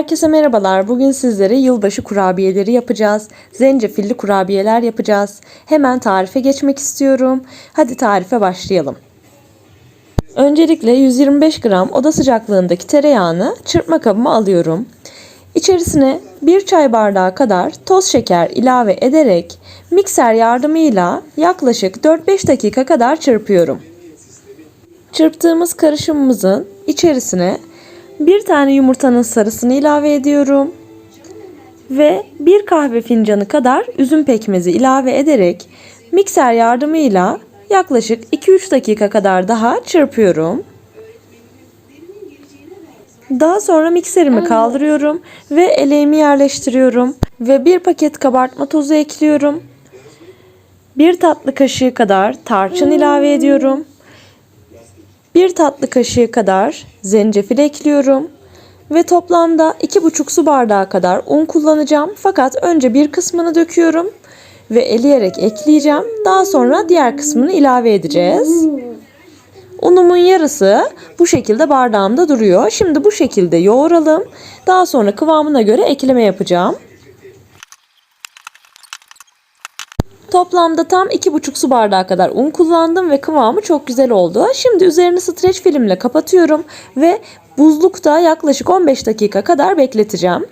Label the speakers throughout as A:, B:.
A: Herkese merhabalar. Bugün sizlere yılbaşı kurabiyeleri yapacağız. Zencefilli kurabiyeler yapacağız. Hemen tarife geçmek istiyorum. Hadi tarife başlayalım. Öncelikle 125 gram oda sıcaklığındaki tereyağını çırpma kabıma alıyorum. İçerisine 1 çay bardağı kadar toz şeker ilave ederek mikser yardımıyla yaklaşık 4-5 dakika kadar çırpıyorum. Çırptığımız karışımımızın içerisine bir tane yumurtanın sarısını ilave ediyorum. Ve bir kahve fincanı kadar üzüm pekmezi ilave ederek mikser yardımıyla yaklaşık 2-3 dakika kadar daha çırpıyorum. Daha sonra mikserimi kaldırıyorum ve eleğimi yerleştiriyorum ve bir paket kabartma tozu ekliyorum. Bir tatlı kaşığı kadar tarçın ilave ediyorum. Bir tatlı kaşığı kadar zencefil ekliyorum. Ve toplamda 2,5 su bardağı kadar un kullanacağım. Fakat önce bir kısmını döküyorum ve eleyerek ekleyeceğim. Daha sonra diğer kısmını ilave edeceğiz. Unumun yarısı bu şekilde bardağımda duruyor. Şimdi bu şekilde yoğuralım. Daha sonra kıvamına göre ekleme yapacağım. Toplamda tam 2,5 su bardağı kadar un kullandım ve kıvamı çok güzel oldu. Şimdi üzerini streç filmle kapatıyorum ve buzlukta yaklaşık 15 dakika kadar bekleteceğim.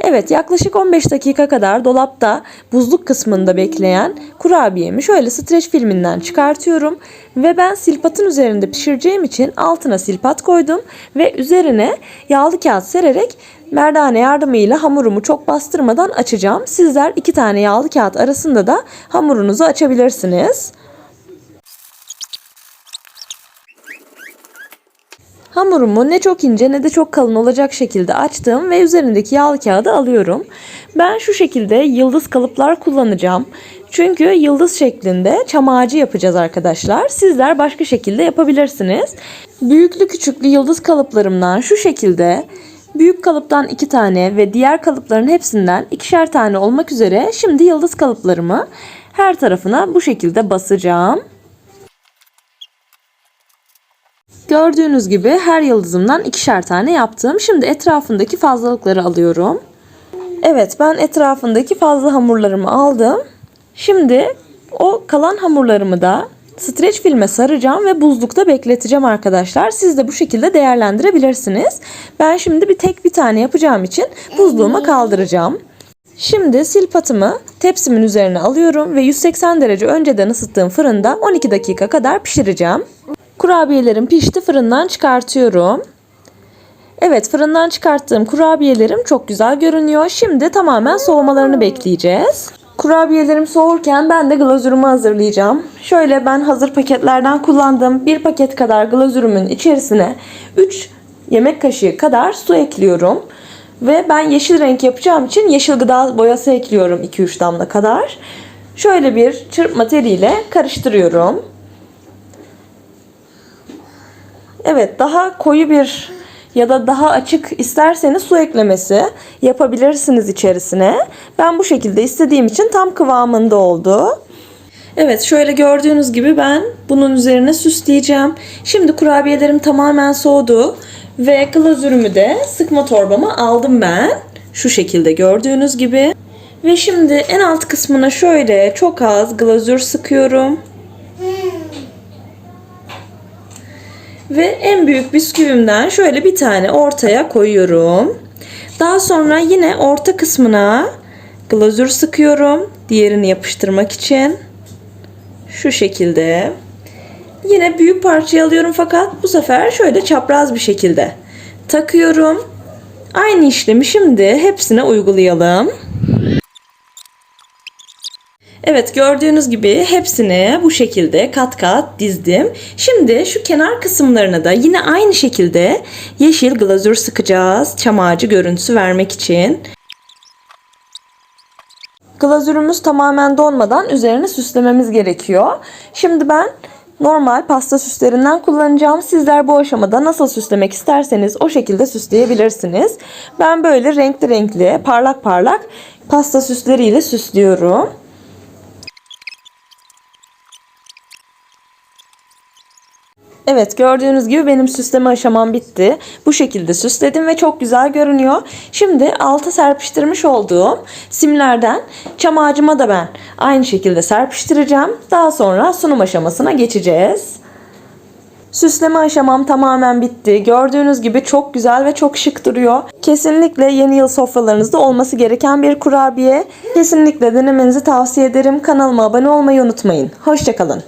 A: Evet yaklaşık 15 dakika kadar dolapta buzluk kısmında bekleyen kurabiyemi şöyle streç filminden çıkartıyorum. Ve ben silpatın üzerinde pişireceğim için altına silpat koydum ve üzerine yağlı kağıt sererek merdane yardımıyla hamurumu çok bastırmadan açacağım. Sizler iki tane yağlı kağıt arasında da hamurunuzu açabilirsiniz. Hamurumu ne çok ince ne de çok kalın olacak şekilde açtım ve üzerindeki yağlı kağıdı alıyorum. Ben şu şekilde yıldız kalıplar kullanacağım. Çünkü yıldız şeklinde çam ağacı yapacağız arkadaşlar. Sizler başka şekilde yapabilirsiniz. Büyüklü küçüklü yıldız kalıplarımdan şu şekilde büyük kalıptan iki tane ve diğer kalıpların hepsinden ikişer tane olmak üzere şimdi yıldız kalıplarımı her tarafına bu şekilde basacağım. Gördüğünüz gibi her yıldızımdan ikişer tane yaptım. Şimdi etrafındaki fazlalıkları alıyorum. Evet ben etrafındaki fazla hamurlarımı aldım. Şimdi o kalan hamurlarımı da streç filme saracağım ve buzlukta bekleteceğim arkadaşlar. Siz de bu şekilde değerlendirebilirsiniz. Ben şimdi bir tek bir tane yapacağım için buzluğuma kaldıracağım. Şimdi silpatımı tepsimin üzerine alıyorum ve 180 derece önceden ısıttığım fırında 12 dakika kadar pişireceğim. Kurabiyelerim pişti fırından çıkartıyorum. Evet fırından çıkarttığım kurabiyelerim çok güzel görünüyor. Şimdi tamamen soğumalarını bekleyeceğiz. Kurabiyelerim soğurken ben de glazürümü hazırlayacağım. Şöyle ben hazır paketlerden kullandığım bir paket kadar glazürümün içerisine 3 yemek kaşığı kadar su ekliyorum. Ve ben yeşil renk yapacağım için yeşil gıda boyası ekliyorum 2-3 damla kadar. Şöyle bir çırpma teriyle karıştırıyorum. Evet daha koyu bir ya da daha açık isterseniz su eklemesi yapabilirsiniz içerisine. Ben bu şekilde istediğim için tam kıvamında oldu. Evet şöyle gördüğünüz gibi ben bunun üzerine süsleyeceğim. Şimdi kurabiyelerim tamamen soğudu ve glazürümü de sıkma torbama aldım ben. Şu şekilde gördüğünüz gibi. Ve şimdi en alt kısmına şöyle çok az glazür sıkıyorum. Ve en büyük bisküvimden şöyle bir tane ortaya koyuyorum. Daha sonra yine orta kısmına glazür sıkıyorum. Diğerini yapıştırmak için. Şu şekilde. Yine büyük parçayı alıyorum fakat bu sefer şöyle çapraz bir şekilde takıyorum. Aynı işlemi şimdi hepsine uygulayalım. Evet gördüğünüz gibi hepsini bu şekilde kat kat dizdim. Şimdi şu kenar kısımlarına da yine aynı şekilde yeşil glazür sıkacağız. Çam ağacı görüntüsü vermek için. Glazürümüz tamamen donmadan üzerine süslememiz gerekiyor. Şimdi ben normal pasta süslerinden kullanacağım. Sizler bu aşamada nasıl süslemek isterseniz o şekilde süsleyebilirsiniz. Ben böyle renkli renkli, parlak parlak pasta süsleriyle süslüyorum. Evet gördüğünüz gibi benim süsleme aşamam bitti. Bu şekilde süsledim ve çok güzel görünüyor. Şimdi alta serpiştirmiş olduğum simlerden çam ağacıma da ben aynı şekilde serpiştireceğim. Daha sonra sunum aşamasına geçeceğiz. Süsleme aşamam tamamen bitti. Gördüğünüz gibi çok güzel ve çok şık duruyor. Kesinlikle yeni yıl sofralarınızda olması gereken bir kurabiye. Kesinlikle denemenizi tavsiye ederim. Kanalıma abone olmayı unutmayın. Hoşçakalın.